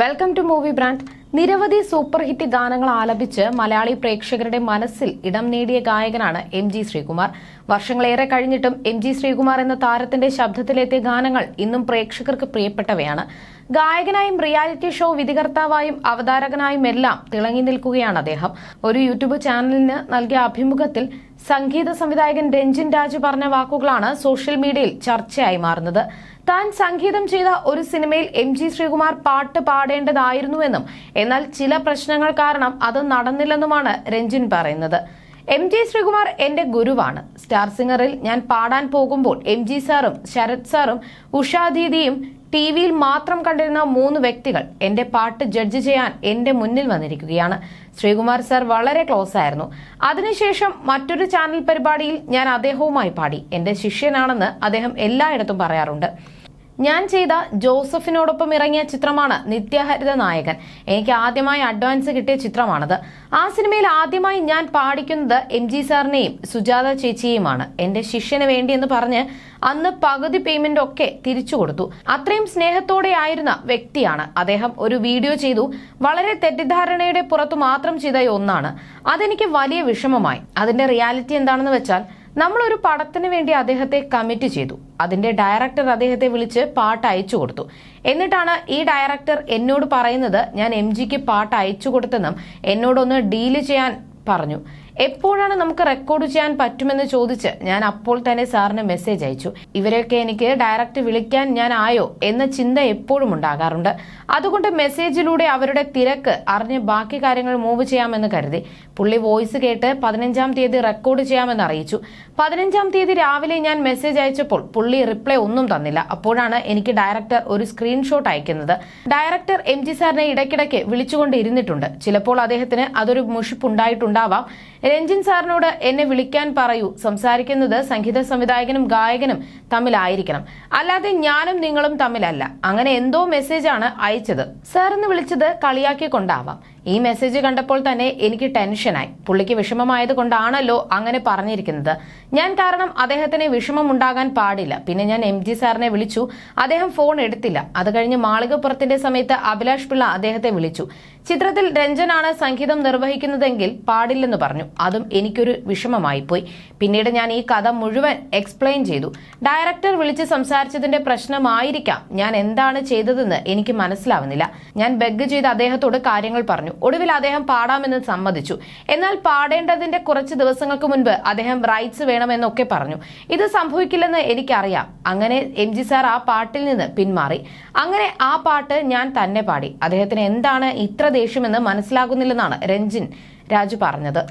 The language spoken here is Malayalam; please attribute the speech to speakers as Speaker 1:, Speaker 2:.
Speaker 1: വെൽക്കം ടു മൂവി ബ്രാൻഡ് നിരവധി സൂപ്പർ ഹിറ്റ് ഗാനങ്ങൾ ആലപിച്ച് മലയാളി പ്രേക്ഷകരുടെ മനസ്സിൽ ഇടം നേടിയ ഗായകനാണ് എം ജി ശ്രീകുമാർ. വർഷങ്ങളേറെ കഴിഞ്ഞിട്ടും എം ജി ശ്രീകുമാർ എന്ന താരത്തിന്റെ ശബ്ദത്തിലെത്തിയ ഗാനങ്ങൾ ഇന്നും പ്രേക്ഷകർക്ക് പ്രിയപ്പെട്ടവയാണ്. ഗായകനായും റിയാലിറ്റി ഷോ വിധികർത്താവായും അവതാരകനായും എല്ലാം തിളങ്ങി നിൽക്കുകയാണ് അദ്ദേഹം. ഒരു യൂട്യൂബ് ചാനലിന് നൽകിയ അഭിമുഖത്തിൽ സംഗീത സംവിധായകൻ രഞ്ജിൻ രാജു പറഞ്ഞ വാക്കുകളാണ് സോഷ്യൽ മീഡിയയിൽ ചർച്ചയായി മാറുന്നത്. താൻ സംഗീതം ചെയ്ത ഒരു സിനിമയിൽ എം ജി ശ്രീകുമാർ പാട്ട് പാടേണ്ടതായിരുന്നുവെന്നും എന്നാൽ ചില പ്രശ്നങ്ങൾ കാരണം അത് നടന്നില്ലെന്നുമാണ് രഞ്ജിൻ പറയുന്നത്. എം ജി ശ്രീകുമാർ എന്റെ ഗുരുവാണ്. സ്റ്റാർ സിംഗറിൽ ഞാൻ പാടാൻ പോകുമ്പോൾ എം ജി സാറും ശരത് സാറും ഉഷാദീദിയും ടി വിയിൽ മാത്രം കണ്ടിരുന്ന മൂന്ന് വ്യക്തികൾ എന്റെ പാട്ട് ജഡ്ജ് ചെയ്യാൻ എന്റെ മുന്നിൽ വന്നിരിക്കുകയാണ്. ശ്രീകുമാർ സാർ വളരെ ക്ലോസ് ആയിരുന്നു. അതിനുശേഷം മറ്റൊരു ചാനൽ പരിപാടിയിൽ ഞാൻ അദ്ദേഹവുമായി പാടി. എന്റെ ശിഷ്യനാണെന്ന് അദ്ദേഹം എല്ലായിടത്തും പറയാറുണ്ട്. ഞാൻ ചെയ്ത ജോസഫിനോടൊപ്പം ഇറങ്ങിയ ചിത്രമാണ് നിത്യഹരിത നായകൻ. എനിക്ക് ആദ്യമായി അഡ്വാൻസ് കിട്ടിയ ചിത്രമാണത്. ആ സിനിമയിൽ ആദ്യമായി ഞാൻ പാടിക്കുന്നത് എം ജി സാറിനെയും സുജാത ചേച്ചിയെയുമാണ്. എന്റെ ശിഷ്യന് വേണ്ടി എന്ന് പറഞ്ഞ് അന്ന് പകുതി പേയ്മെന്റ് ഒക്കെ തിരിച്ചു കൊടുത്തു. അത്രയും സ്നേഹത്തോടെയായിരുന്ന വ്യക്തിയാണ്. അദ്ദേഹം ഒരു വീഡിയോ ചെയ്തു. വളരെ തെറ്റിദ്ധാരണയുടെ പുറത്തു മാത്രം ചെയ്ത ഒന്നാണ്. അതെനിക്ക് വലിയ വിഷമമായി. അതിന്റെ റിയാലിറ്റി എന്താണെന്ന് വെച്ചാൽ നമ്മൾ ഒരു പടത്തിന് വേണ്ടി അദ്ദേഹത്തെ കമ്മിറ്റ് ചെയ്തു. അതിന്റെ ഡയറക്ടർ അദ്ദേഹത്തെ വിളിച്ച് പാട്ട് അയച്ചു കൊടുത്തു. എന്നിട്ടാണ് ഈ ഡയറക്ടർ എന്നോട് പറയുന്നത് ഞാൻ എം ജിക്ക് പാട്ട് അയച്ചു കൊടുത്തെന്നും എന്നോടൊന്ന് ഡീൽ ചെയ്യാൻ പറഞ്ഞു. എപ്പോഴാണ് നമുക്ക് റെക്കോർഡ് ചെയ്യാൻ പറ്റുമെന്ന് ചോദിച്ച് ഞാൻ അപ്പോൾ തന്നെ സാറിന് മെസ്സേജ് അയച്ചു. ഇവരെയൊക്കെ എനിക്ക് ഡയറക്റ്റ് വിളിക്കാൻ ഞാൻ ആയോ എന്ന ചിന്ത എപ്പോഴും ഉണ്ടാകാറുണ്ട്. അതുകൊണ്ട് മെസ്സേജിലൂടെ അവരുടെ തിരക്ക് അറിഞ്ഞ് ബാക്കി കാര്യങ്ങൾ മൂവ് ചെയ്യാമെന്ന് കരുതി. പുള്ളി വോയിസ് കേട്ട് പതിനഞ്ചാം തീയതി റെക്കോർഡ് ചെയ്യാമെന്ന് അറിയിച്ചു. പതിനഞ്ചാം തീയതി രാവിലെ ഞാൻ മെസ്സേജ് അയച്ചപ്പോൾ പുള്ളി റിപ്ലൈ ഒന്നും തന്നില്ല. അപ്പോഴാണ് എനിക്ക് ഡയറക്ടർ ഒരു സ്ക്രീൻഷോട്ട് അയക്കുന്നത്. ഡയറക്ടർ എം ജി സാറിനെ ഇടയ്ക്കിടയ്ക്ക് വിളിച്ചുകൊണ്ട് ഇരുന്നിട്ടുണ്ട് ചിലപ്പോൾ അദ്ദേഹത്തിന് അതൊരു മുഷിപ്പുണ്ടായിട്ടുണ്ടാവാം. രഞ്ജിൻ സാറിനോട് എന്നെ വിളിക്കാൻ പറയൂ. സംസാരിക്കുന്നത് സംഗീത സംവിധായകനും ഗായകനും തമ്മിലായിരിക്കണം. അല്ലാതെ ഞാനും നിങ്ങളും തമ്മിലല്ല. അങ്ങനെ എന്തോ മെസ്സേജാണ് അയച്ചത്. സാർ എന്ന് വിളിച്ചത് കളിയാക്കിക്കൊണ്ടാവാം ഈ മെസ്സേജ് കണ്ടപ്പോൾ തന്നെ എനിക്ക് ടെൻഷനായി പുള്ളിക്ക് വിഷമമായത് കൊണ്ടാണല്ലോ അങ്ങനെ പറഞ്ഞിരിക്കുന്നത്. ഞാൻ കാരണം അദ്ദേഹത്തിന് വിഷമം ഉണ്ടാകാൻ പാടില്ല. പിന്നെ ഞാൻ എം ജി സാറിനെ വിളിച്ചു. അദ്ദേഹം ഫോൺ എടുത്തില്ല. അത് കഴിഞ്ഞ് മാളികപ്പുറത്തിന്റെ സമയത്ത് അഭിലാഷ് പിള്ള അദ്ദേഹത്തെ വിളിച്ചു. ചിത്രത്തിൽ രഞ്ജനാണ് സംഗീതം നിർവഹിക്കുന്നതെങ്കിൽ പാടില്ലെന്ന് പറഞ്ഞു. അതും എനിക്കൊരു വിഷമമായി പോയി പിന്നീട് ഞാൻ ഈ കഥ മുഴുവൻ എക്സ്പ്ലെയിൻ ചെയ്തു. ഡയറക്ടർ വിളിച്ച് സംസാരിച്ചതിന്റെ പ്രശ്നമായിരിക്കാം. ഞാൻ എന്താണ് ചെയ്തതെന്ന് എനിക്ക് മനസ്സിലാവുന്നില്ല. ഞാൻ ബെഗ് ചെയ്ത് അദ്ദേഹത്തോട് കാര്യങ്ങൾ പറഞ്ഞു. ഒടുവിൽ അദ്ദേഹം പാടാമെന്ന് സമ്മതിച്ചു. എന്നാൽ പാടേണ്ടതിന്റെ കുറച്ച് ദിവസങ്ങൾക്ക് മുൻപ് അദ്ദേഹം റൈറ്റ്സ് വേണമെന്നൊക്കെ പറഞ്ഞു. ഇത് സംഭവിക്കില്ലെന്ന് എനിക്കറിയാം. അങ്ങനെ എം ജി സാർ ആ പാട്ടിൽ നിന്ന് പിന്മാറി. അങ്ങനെ ആ പാട്ട് ഞാൻ തന്നെ പാടി. അദ്ദേഹത്തിന് എന്താണ് ഇത്ര ദേഷ്യമെന്ന് മനസ്സിലാകുന്നില്ലെന്നാണ് രഞ്ജിൻ രാജു പറഞ്ഞത്.